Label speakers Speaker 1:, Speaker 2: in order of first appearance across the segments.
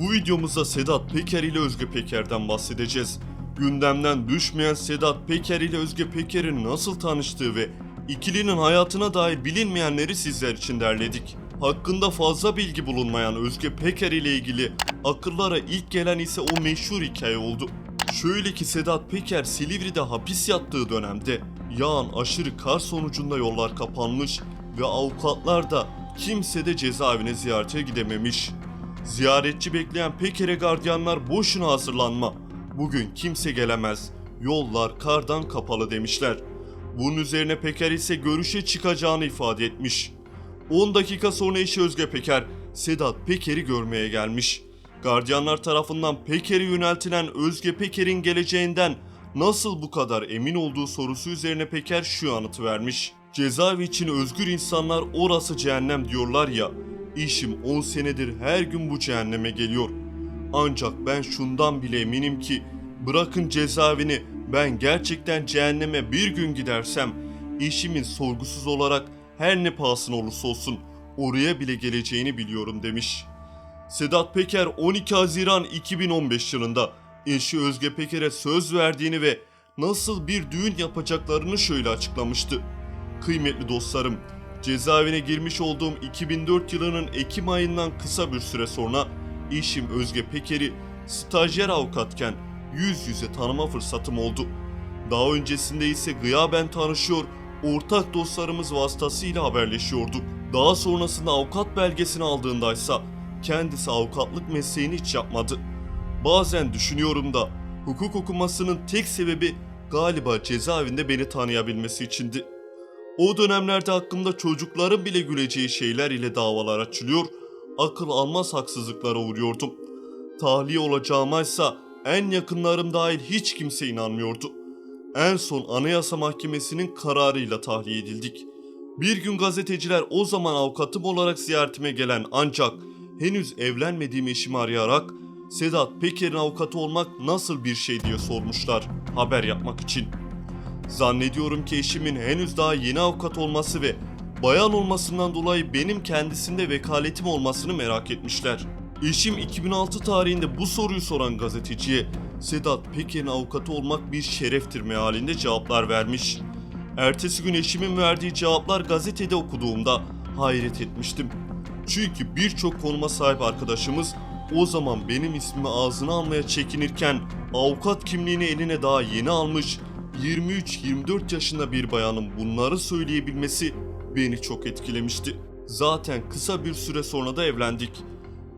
Speaker 1: Bu videomuzda Sedat Peker ile Özge Peker'den bahsedeceğiz. Gündemden düşmeyen Sedat Peker ile Özge Peker'in nasıl tanıştığı ve ikilinin hayatına dair bilinmeyenleri sizler için derledik. Hakkında fazla bilgi bulunmayan Özge Peker ile ilgili akıllara ilk gelen ise o meşhur hikaye oldu. Şöyle ki Sedat Peker Silivri'de hapis yattığı dönemde yağan aşırı kar sonucunda yollar kapanmış ve avukatlar da kimse de cezaevine ziyarete gidememiş. Ziyaretçi bekleyen Peker'e gardiyanlar boşuna hazırlanma. Bugün kimse gelemez. Yollar kardan kapalı demişler. Bunun üzerine Peker ise görüşe çıkacağını ifade etmiş. 10 dakika sonra eşi Özge Peker, Sedat Peker'i görmeye gelmiş. Gardiyanlar tarafından Peker'e yöneltilen Özge Peker'in geleceğinden nasıl bu kadar emin olduğu sorusu üzerine Peker şu yanıtı vermiş. Cezaevi için özgür insanlar orası cehennem diyorlar ya. İşim 10 senedir her gün bu cehenneme geliyor. Ancak ben şundan bile eminim ki bırakın cezaevini ben gerçekten cehenneme bir gün gidersem eşimin sorgusuz olarak her ne pahasına olursa olsun oraya bile geleceğini biliyorum demiş. Sedat Peker 12 Haziran 2015 yılında eşi Özge Peker'e söz verdiğini ve nasıl bir düğün yapacaklarını şöyle açıklamıştı. Kıymetli dostlarım, cezaevine girmiş olduğum 2004 yılının Ekim ayından kısa bir süre sonra eşim Özge Peker'i stajyer avukatken yüz yüze tanıma fırsatım oldu. Daha öncesinde ise gıyaben tanışıyor, ortak dostlarımız vasıtasıyla haberleşiyorduk. Daha sonrasında avukat belgesini aldığındaysa kendisi avukatlık mesleğini hiç yapmadı. Bazen düşünüyorum da hukuk okumasının tek sebebi galiba cezaevinde beni tanıyabilmesi içindi. O dönemlerde hakkımda çocukların bile güleceği şeyler ile davalar açılıyor, akıl almaz haksızlıklara uğruyordum. Tahliye olacağımaysa en yakınlarım dahil hiç kimse inanmıyordu. En son Anayasa Mahkemesi'nin kararıyla tahliye edildik. Bir gün gazeteciler o zaman avukatım olarak ziyaretime gelen ancak henüz evlenmediğim eşimi arayarak Sedat Peker'in avukatı olmak nasıl bir şey diye sormuşlar haber yapmak için. Zannediyorum ki eşimin henüz daha yeni avukat olması ve bayan olmasından dolayı benim kendisinde vekaletim olmasını merak etmişler. Eşim 2006 tarihinde bu soruyu soran gazeteciye Sedat Peker'in avukatı olmak bir şereftir mealinde cevaplar vermiş. Ertesi gün eşimin verdiği cevaplar gazetede okuduğumda hayret etmiştim. Çünkü birçok konuma sahip arkadaşımız o zaman benim ismimi ağzına almaya çekinirken avukat kimliğini eline daha yeni almış 23-24 yaşında bir bayanın bunları söyleyebilmesi beni çok etkilemişti. Zaten kısa bir süre sonra da evlendik.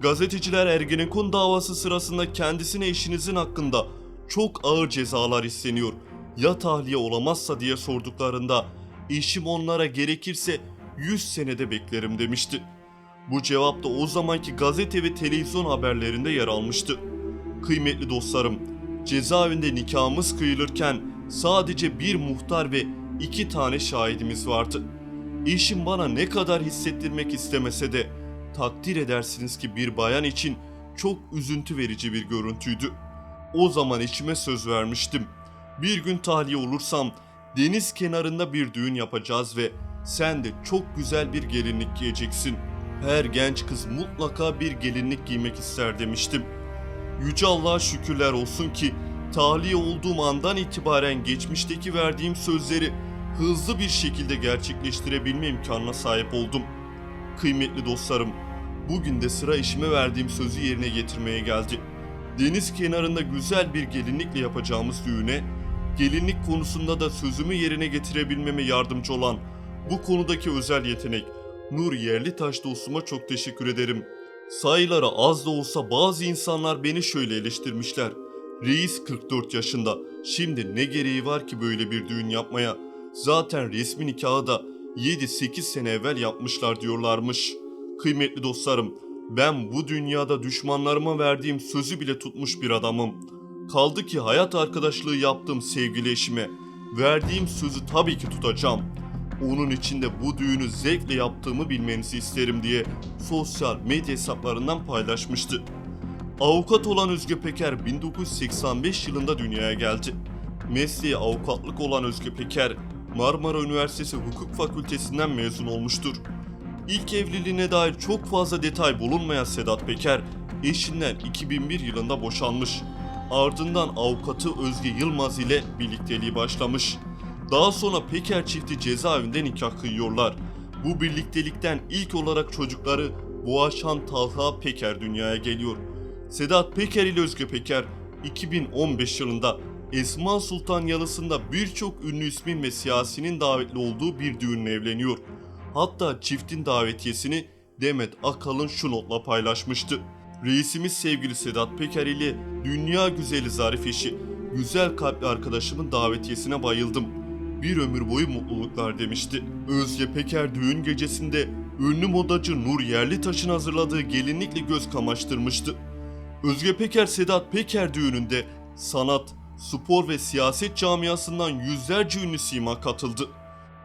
Speaker 1: Gazeteciler Ergenekon davası sırasında kendisine eşinizin hakkında çok ağır cezalar isteniyor. Ya tahliye olamazsa diye sorduklarında eşim onlara gerekirse 100 senede beklerim demişti. Bu cevap da o zamanki gazete ve televizyon haberlerinde yer almıştı. Kıymetli dostlarım, cezaevinde nikahımız kıyılırken sadece bir muhtar ve iki tane şahidimiz vardı. Eşim bana ne kadar hissettirmek istemese de takdir edersiniz ki bir bayan için çok üzüntü verici bir görüntüydü. O zaman eşime söz vermiştim. Bir gün tahliye olursam deniz kenarında bir düğün yapacağız ve sen de çok güzel bir gelinlik giyeceksin. Her genç kız mutlaka bir gelinlik giymek ister demiştim. Yüce Allah'a şükürler olsun ki tahliye olduğum andan itibaren geçmişteki verdiğim sözleri hızlı bir şekilde gerçekleştirebilme imkanına sahip oldum. Kıymetli dostlarım, bugün de sıra işime verdiğim sözü yerine getirmeye geldi. Deniz kenarında güzel bir gelinlikle yapacağımız düğüne, gelinlik konusunda da sözümü yerine getirebilmeme yardımcı olan bu konudaki özel yetenek Nur Yerlitaş dostuma çok teşekkür ederim. Sayıları az da olsa bazı insanlar beni şöyle eleştirmişler. Reis 44 yaşında. Şimdi ne gereği var ki böyle bir düğün yapmaya? Zaten resmi nikahı da 7-8 sene evvel yapmışlar diyorlarmış. Kıymetli dostlarım, ben bu dünyada düşmanlarıma verdiğim sözü bile tutmuş bir adamım. Kaldı ki hayat arkadaşlığı yaptığım sevgili eşime verdiğim sözü tabii ki tutacağım. Onun için de bu düğünü zevkle yaptığımı bilmenizi isterim diye sosyal medya hesaplarından paylaşmıştı. Avukat olan Özge Peker 1985 yılında dünyaya geldi. Mesleği avukatlık olan Özge Peker, Marmara Üniversitesi Hukuk Fakültesinden mezun olmuştur. İlk evliliğine dair çok fazla detay bulunmayan Sedat Peker, eşinden 2001 yılında boşanmış. Ardından avukatı Özge Yılmaz ile birlikteliği başlamış. Daha sonra Peker çifti cezaevinde nikah kıyıyorlar. Bu birliktelikten ilk olarak çocukları Boğaçan Talha Peker dünyaya geliyor. Sedat Peker ile Özge Peker 2015 yılında Esma Sultan Yalısı'nda birçok ünlü ismin ve siyasinin davetli olduğu bir düğünle evleniyor. Hatta çiftin davetiyesini Demet Akalın şu notla paylaşmıştı. Reisimiz sevgili Sedat Peker ile dünya güzeli zarif eşi, güzel kalpli arkadaşımın davetiyesine bayıldım. Bir ömür boyu mutluluklar demişti. Özge Peker düğün gecesinde ünlü modacı Nur Yerlitaş'ın hazırladığı gelinlikle göz kamaştırmıştı. Özge Peker Sedat Peker düğününde sanat, spor ve siyaset camiasından yüzlerce ünlü sima katıldı.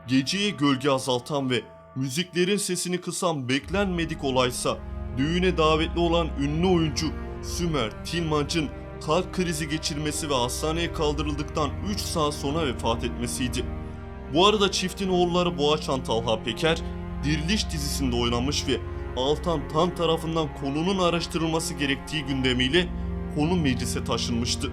Speaker 1: Geceye gölge azaltan ve müziklerin sesini kısan beklenmedik olaysa düğüne davetli olan ünlü oyuncu Sümer Tilmanc'ın kalp krizi geçirmesi ve hastaneye kaldırıldıktan 3 saat sonra vefat etmesiydi. Bu arada çiftin oğulları Boğaçan Talha Peker, Diriliş dizisinde oynamış ve Altan Tan tarafından konunun araştırılması gerektiği gündemiyle konu meclise taşınmıştı.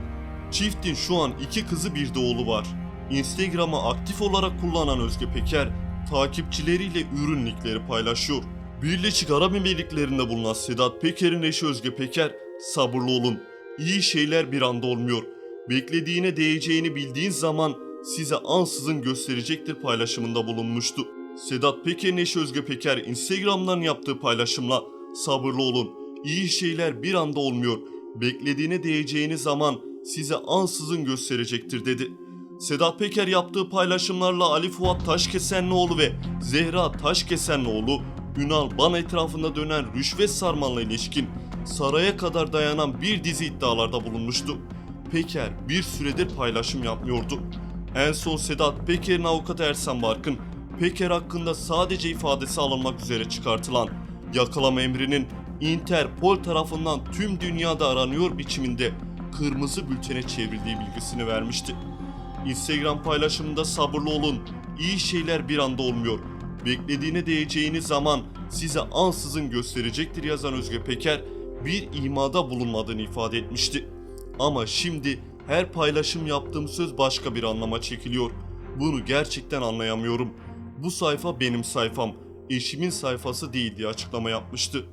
Speaker 1: Çiftin şu an iki kızı bir de oğlu var. Instagram'ı aktif olarak kullanan Özge Peker, takipçileriyle ürün linkleri paylaşıyor. Birleşik Arap Emirlikleri'nde bulunan Sedat Peker'in eşi Özge Peker, sabırlı olun. İyi şeyler bir anda olmuyor. Beklediğine değeceğini bildiğin zaman size ansızın gösterecektir paylaşımında bulunmuştu. Sedat Peker'in eşi Özge Peker Instagram'dan yaptığı paylaşımla sabırlı olun. İyi şeyler bir anda olmuyor. Beklediğine değeceğini zaman size ansızın gösterecektir dedi. Sedat Peker yaptığı paylaşımlarla Ali Fuat Taşkesenlioğlu ve Zehra Taşkesenlioğlu Ünal Ban etrafında dönen rüşvet sarmalına ilişkin saraya kadar dayanan bir dizi iddialarda bulunmuştu. Peker bir süredir paylaşım yapmıyordu. En son Sedat Peker'in avukatı Ersen Barkın, Peker hakkında sadece ifadesi alınmak üzere çıkartılan yakalama emrinin Interpol tarafından tüm dünyada aranıyor biçiminde kırmızı bültene çevrildiği bilgisini vermişti. Instagram paylaşımında sabırlı olun, iyi şeyler bir anda olmuyor. Beklediğine değeceğiniz zaman size ansızın gösterecektir yazan Özge Peker bir imada bulunmadığını ifade etmişti. Ama şimdi her paylaşım yaptığım söz başka bir anlama çekiliyor. Bunu gerçekten anlayamıyorum. Bu sayfa benim sayfam, eşimin sayfası değil diye açıklama yapmıştı.